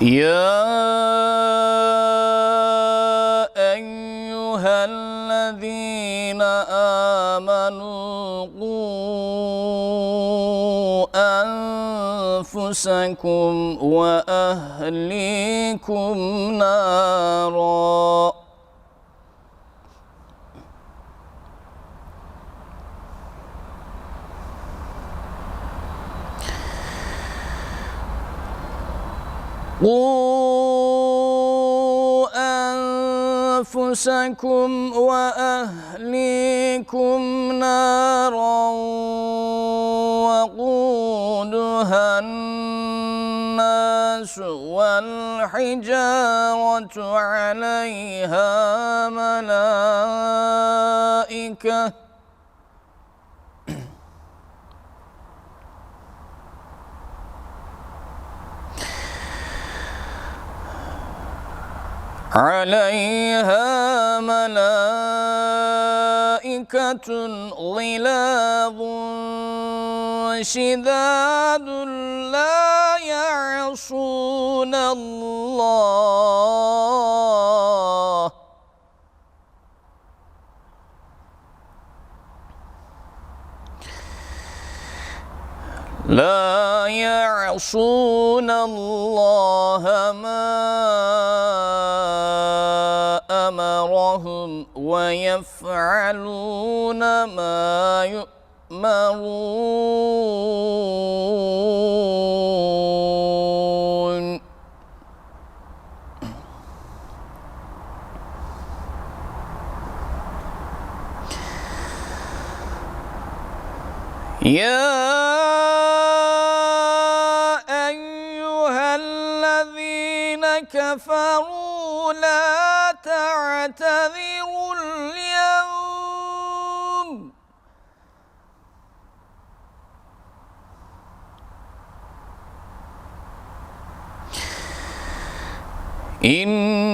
يا أيها الذين آمنوا قوا أنفسكم وأهليكم نارا. قوا أنفسكم وأهليكم نارا وقودها الناس والحجارة عليها ملائكة عليها ملائكة غلاظ شداد لا يعصون الله لا يعصون الله ما أمرهم ويفعلون ما يؤمرون. يا أيها الذين كفروا لا تعتذروا اليوم؟ إنما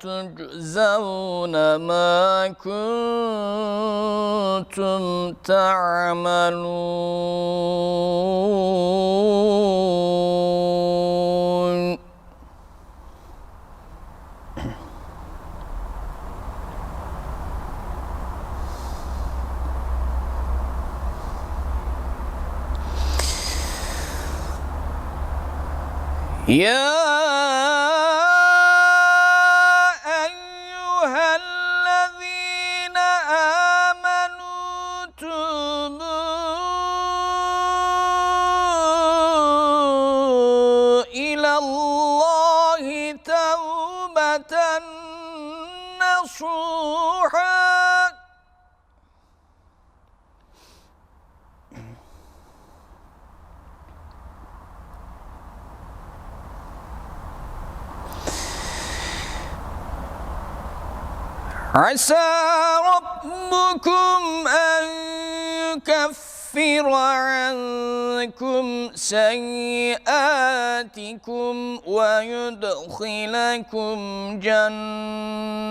تجزون ما كنتم تعملون. يا أيها الذين آمنوا توبوا إلى الله توبة نصوحا. عسى ربكم أن يكفر عنكم سيئاتكم ويدخلكم جنات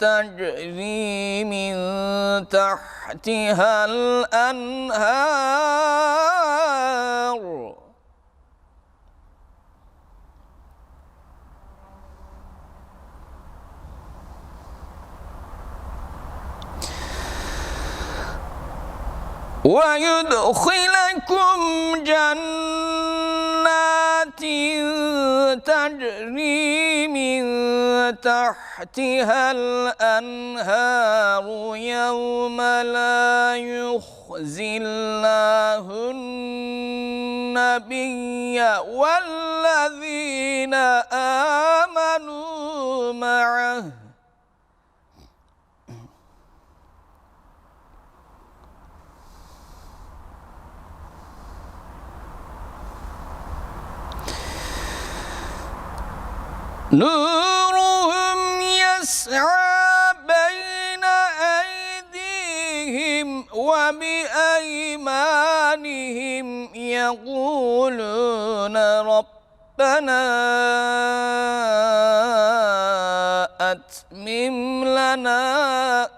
تجري من تحتها الأنهار. ويدخلكم جنات تجري من تحتها الأنهار يوم لا يخزي الله النبي والذين آمنوا معه. نورهم يسعى بين أيديهم وبأيمانهم يقولون ربنا أتمم لنا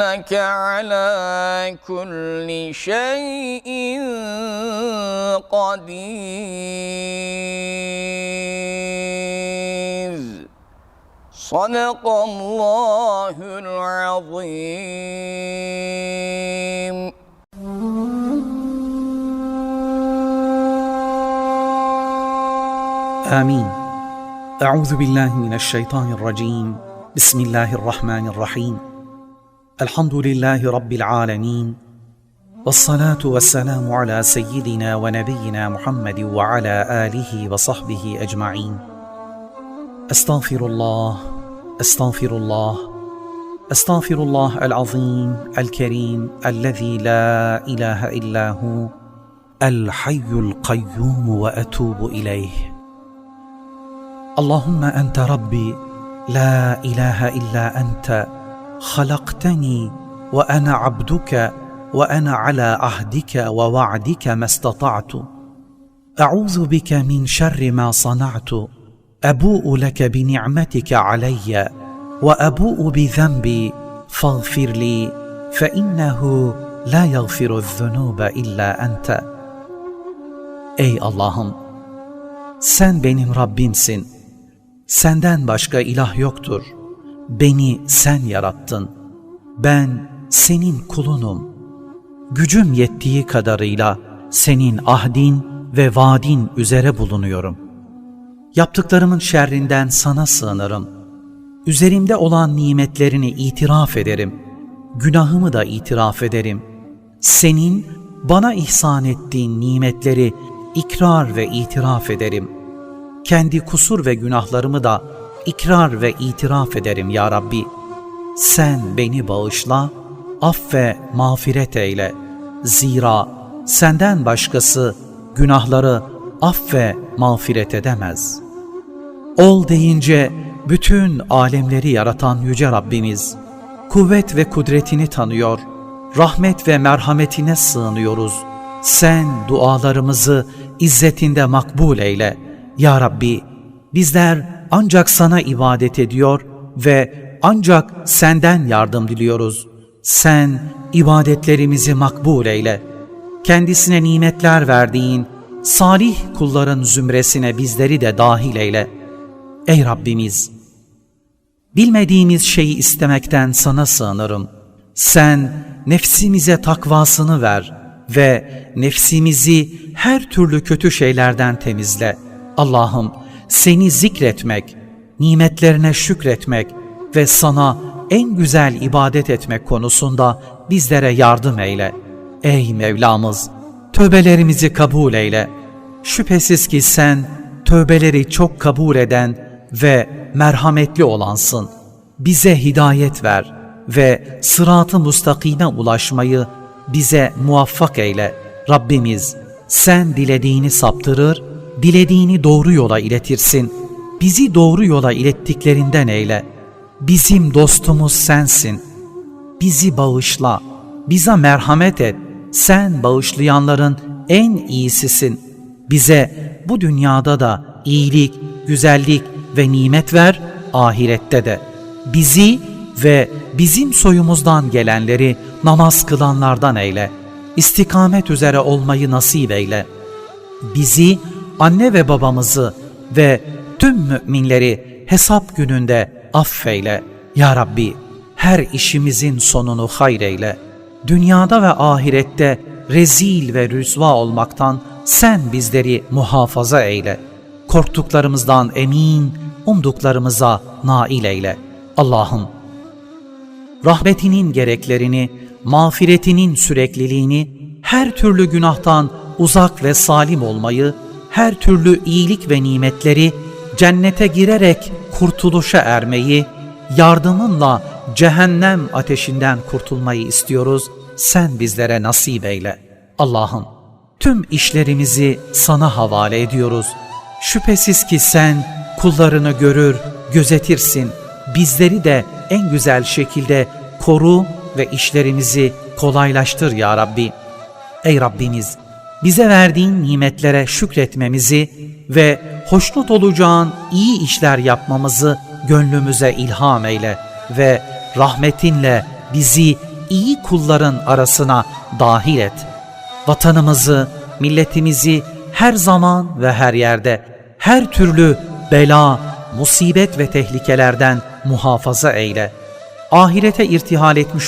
إنك على كل شيء قدير. صدق الله العظيم. آمين. أعوذ بالله من الشيطان الرجيم. بسم الله الرحمن الرحيم. الحمد لله رب العالمين والصلاة والسلام على سيدنا ونبينا محمد وعلى آله وصحبه أجمعين. أستغفر الله أستغفر الله أستغفر الله العظيم الكريم الذي لا إله إلا هو الحي القيوم وأتوب إليه. اللهم أنت ربي لا إله إلا أنت خلقتني وأنا عبدك وأنا على عهدك ووعدك ما استطعت أعوذ بك من شر ما صنعت أبوء لك بنعمتك علي وأبوء بذنبي فاغفر لي فإنه لا يغفر الذنوب إلا أنت Ey Allah'ım sen benim Rabbimsin. Senden başka ilah yoktur. Beni sen yarattın. Ben senin kulunum. Gücüm yettiği kadarıyla senin ahdin ve vaadin üzere bulunuyorum. Yaptıklarımın şerrinden sana sığınırım. Üzerimde olan nimetlerini itiraf ederim. Günahımı da itiraf ederim. Senin bana ihsan ettiğin nimetleri ikrar ve itiraf ederim.'' kendi kusur ve günahlarımı da ikrar ve itiraf ederim ya Rabbi. Sen beni bağışla, aff ve mağfiret eyle. Zira senden başkası günahları aff ve mağfiret edemez. Ol deyince bütün alemleri yaratan Yüce Rabbimiz, kuvvet ve kudretini tanıyor, rahmet ve merhametine sığınıyoruz. Sen dualarımızı izzetinde makbul eyle.'' Ya Rabbi, bizler ancak sana ibadet ediyor ve ancak senden yardım diliyoruz. Sen ibadetlerimizi makbul eyle. Kendisine nimetler verdiğin salih kulların zümresine bizleri de dahil eyle. Ey Rabbimiz! Bilmediğimiz şeyi istemekten sana sığınırım. Sen nefsimize takvasını ver ve nefsimizi her türlü kötü şeylerden temizle.'' Allah'ım seni zikretmek, nimetlerine şükretmek ve sana en güzel ibadet etmek konusunda bizlere yardım eyle. Ey Mevlamız, tövbelerimizi kabul eyle. Şüphesiz ki sen tövbeleri çok kabul eden ve merhametli olansın. Bize hidayet ver ve sırat-ı mustakime ulaşmayı bize muvaffak eyle. Rabbimiz sen dilediğini saptırır, dilediğini doğru yola iletirsin. Bizi doğru yola ilettiklerinden eyle. Bizim dostumuz sensin. Bizi bağışla, bize merhamet et. Sen bağışlayanların en iyisisin. Bize bu dünyada da iyilik, güzellik ve nimet ver, ahirette de. Bizi ve bizim soyumuzdan gelenleri namaz kılanlardan eyle. İstikamet üzere olmayı nasip eyle. Bizi anne ve babamızı ve tüm müminleri hesap gününde affeyle. Ya Rabbi her işimizin sonunu hayreyle. Dünyada ve ahirette rezil ve rüsva olmaktan sen bizleri muhafaza eyle. Korktuklarımızdan emin, umduklarımıza nail eyle. Allah'ım rahmetinin gereklerini, mağfiretinin sürekliliğini, her türlü günahtan uzak ve salim olmayı, her türlü iyilik ve nimetleri cennete girerek kurtuluşa ermeyi, yardımınla cehennem ateşinden kurtulmayı istiyoruz. Sen bizlere nasip eyle. Allah'ım tüm işlerimizi sana havale ediyoruz. Şüphesiz ki sen kullarını görür, gözetirsin. Bizleri de en güzel şekilde koru ve işlerimizi kolaylaştır ya Rabbi. Ey Rabbimiz, bize verdiğin nimetlere şükretmemizi ve hoşnut olacağın iyi işler yapmamızı gönlümüze ilham eyle ve rahmetinle bizi iyi kulların arasına dahil et. Vatanımızı, milletimizi her zaman ve her yerde her türlü bela, musibet ve tehlikelerden muhafaza eyle. Ahirete irtihal etmiş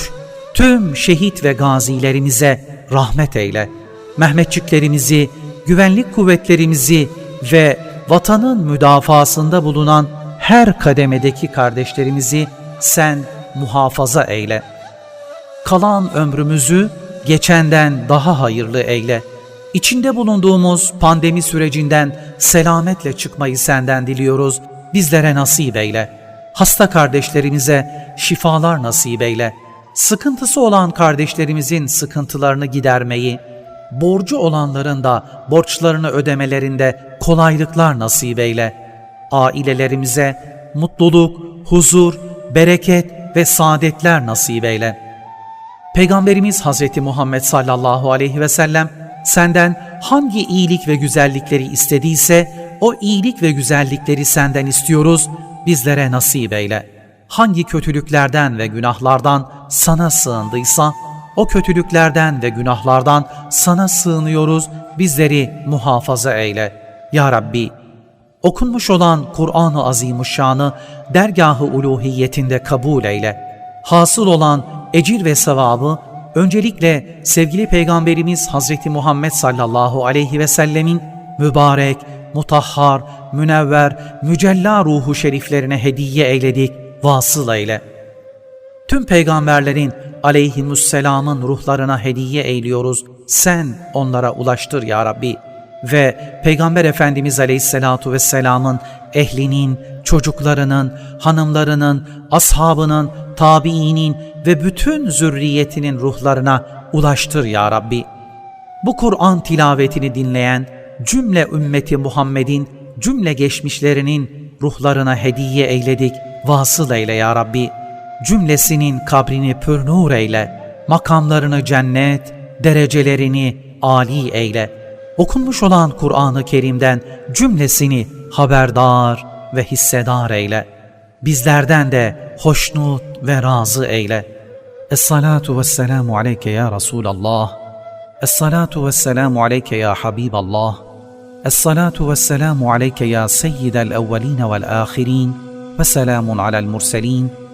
tüm şehit ve gazilerimize rahmet eyle. Mehmetçiklerimizi, güvenlik kuvvetlerimizi ve vatanın müdafasında bulunan her kademedeki kardeşlerimizi sen muhafaza eyle. Kalan ömrümüzü geçenden daha hayırlı eyle. İçinde bulunduğumuz pandemi sürecinden selametle çıkmayı senden diliyoruz. Bizlere nasip eyle. Hasta kardeşlerimize şifalar nasip eyle. Sıkıntısı olan kardeşlerimizin sıkıntılarını gidermeyi, borcu olanların da borçlarını ödemelerinde kolaylıklar nasip eyle. Ailelerimize mutluluk, huzur, bereket ve saadetler nasip eyle. Peygamberimiz Hazreti Muhammed sallallahu aleyhi ve sellem senden hangi iyilik ve güzellikleri istediyse o iyilik ve güzellikleri senden istiyoruz, bizlere nasip eyle. Hangi kötülüklerden ve günahlardan sana sığındıysa o kötülüklerden ve günahlardan sana sığınıyoruz, bizleri muhafaza eyle. Ya Rabbi, okunmuş olan Kur'an-ı Azimuşşan'ı dergahı uluhiyetinde kabul eyle. Hasıl olan ecir ve sevabı öncelikle sevgili Peygamberimiz Hazreti Muhammed sallallahu aleyhi ve sellemin mübarek, mutahhar, münevver, mücella ruhu şeriflerine hediye eyledik, vasıl eyle. Tüm peygamberlerin aleyhimusselamın ruhlarına hediye eyliyoruz. Sen onlara ulaştır ya Rabbi. Ve Peygamber Efendimiz aleyhissalatu vesselamın ehlinin, çocuklarının, hanımlarının, ashabının, tabiinin ve bütün zürriyetinin ruhlarına ulaştır ya Rabbi. Bu Kur'an tilavetini dinleyen cümle ümmeti Muhammed'in cümle geçmişlerinin ruhlarına hediye eyledik, vasıl eyle ya Rabbi. Cümlesinin kabrini pürnur eyle, makamlarını cennet, derecelerini âli eyle. Okunmuş olan Kur'an-ı Kerim'den cümlesini haberdar ve hissedar eyle. Bizlerden de hoşnut ve razı eyle. Es-salatu vesselamu aleyke ya Resulallah. Es-salatu vesselamu aleyke ya Habiballah. Es-salatu vesselamu aleyke ya seyyidel evveline vel ahirin. Ve selamun alel murselin.